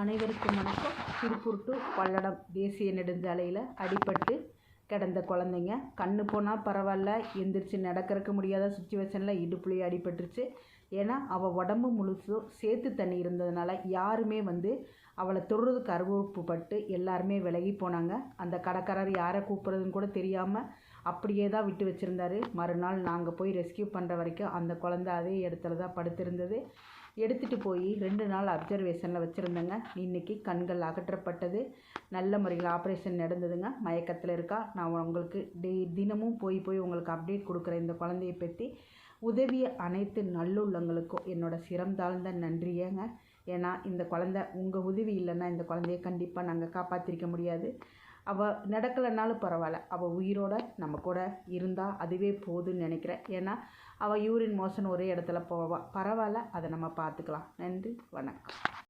அனைவருக்கும் வணக்கம். திருப்பூர் டு பல்லடம் தேசிய நெடுஞ்சாலையில் அடிபட்டு கிடந்த குழந்தைங்க. கண்ணு போனால் பரவாயில்ல எந்திரிச்சு நடக்கிறக்க முடியாத சுச்சுவேஷனில் இடுப்புலேயே அடிபட்டுருச்சு. ஏன்னா அவள் உடம்பு முழுசும் சேர்த்து தண்ணி இருந்ததுனால யாருமே வந்து அவளை தொடுறதுக்கு அருவறுப்பு பட்டு எல்லாருமே விலகி போனாங்க. அந்த கடைக்காரர் யாரை கூப்பிட்றதுன்னு கூட தெரியாமல் அப்படியே தான் விட்டு வச்சுருந்தாரு. மறுநாள் நாங்கள் போய் ரெஸ்கியூ பண்ணுற வரைக்கும் அந்த குழந்த அதே இடத்துல தான் படுத்திருந்தது. எடுத்துகிட்டு போய் ரெண்டு நாள் அப்சர்வேஷனில் வச்சுருந்தேங்க. இன்றைக்கி கண்கள் அகற்றப்பட்டது. நல்ல முறையில் ஆப்ரேஷன் நடந்ததுங்க. மயக்கத்தில் இருக்கா? நான் உங்களுக்கு டெய் தினமும் போய் போய் உங்களுக்கு அப்டேட் கொடுக்குறேன். இந்த குழந்தையை பற்றி உதவிய அனைத்து நல்லுள்ளங்களுக்கும் என்னோட சிரம் தாழ்ந்த நன்றியேங்க. ஏன்னா இந்த குழந்த உங்கள் உதவி இல்லைன்னா இந்த குழந்தைய கண்டிப்பாக நாங்கள் காப்பாற்றிருக்க முடியாது. அவள் நடக்கலைன்னாலும் பரவாயில்ல. அவள் உயிரோட நம்ம கூட இருந்தால் அதுவே போதும்னு நினைக்கிறேன். ஏன்னா அவள் யூரின் மோஷன் ஒரே இடத்துல போவாள் பரவாயில்ல அதை நம்ம பார்த்துக்கலாம். நன்றி வணக்கம்.